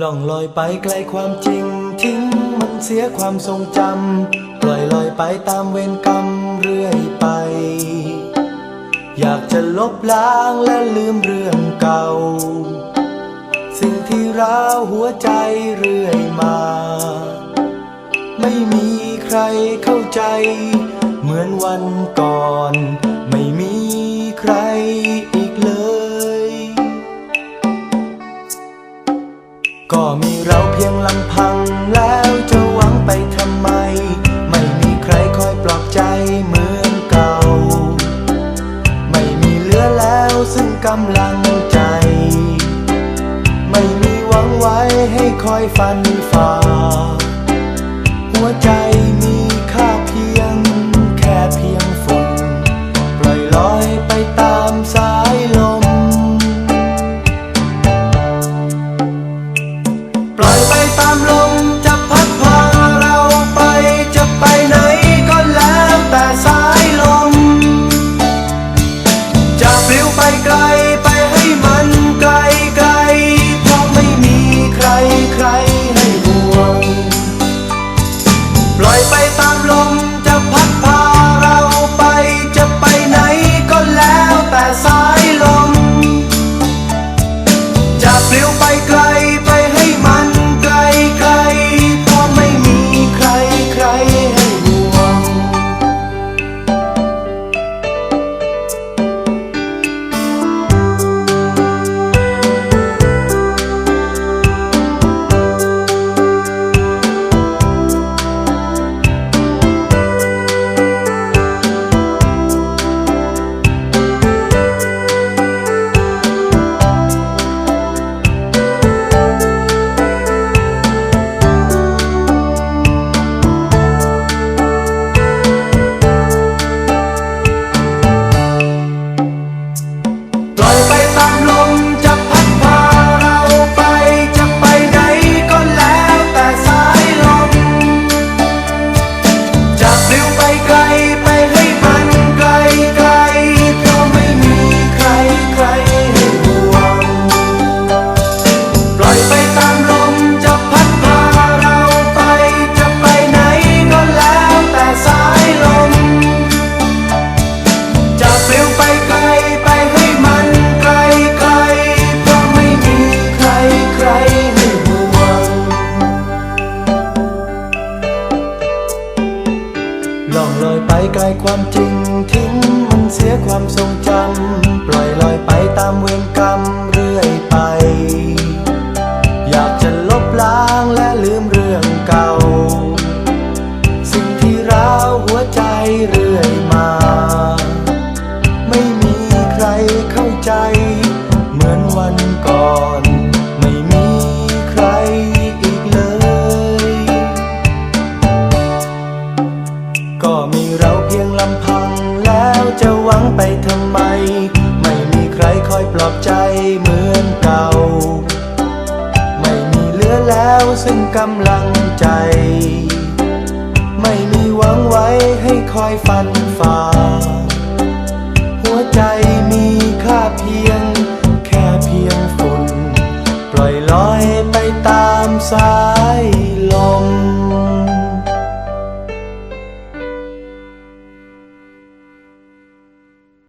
ล่องลอยไปไกลความจริง ทิ้งมันเสียความทรงจำปล่อยลอยไปตามเวรกรรมเรื่อยไป อยากจะลบล้างและลืมเรื่องเก่า สิ่งที่ร้าวหัวใจเรื่อยมา ไม่มีใครเข้าใจ เหมือนวันก่อน ไม่มีใคร ก็มีเราเพียงลำพังแล้วจะหวังไปทำไม ไม่มีใครคอยปลอบใจเหมือนเก่า ไม่มีเหลือแล้วซึ่งกำลังใจ ไม่มีหวังไว้ให้คอยฟันฝ่า ไปตามลมจะพัดพาเราไปจะไปไหนก็แล้วแต่สายลม จะปลิวไปไกล ไปไกลความจริงทิ้งมันเสียความทรงจำปล่อยลอยไปตามเวรกรรมเรื่อยไป อยากจะลบล้างและลืมเรื่องเก่า สิ่งที่ร้าวหัวใจเรื่อยมา ไม่มีใครเข้าใจ เหมือนวันก่อน อยปลอบใจเหมือนเก่า ไม่มีเหลือแล้วซึ่งกำลังใจ ไม่มีหวังไว้ให้คอยฟันฝ่า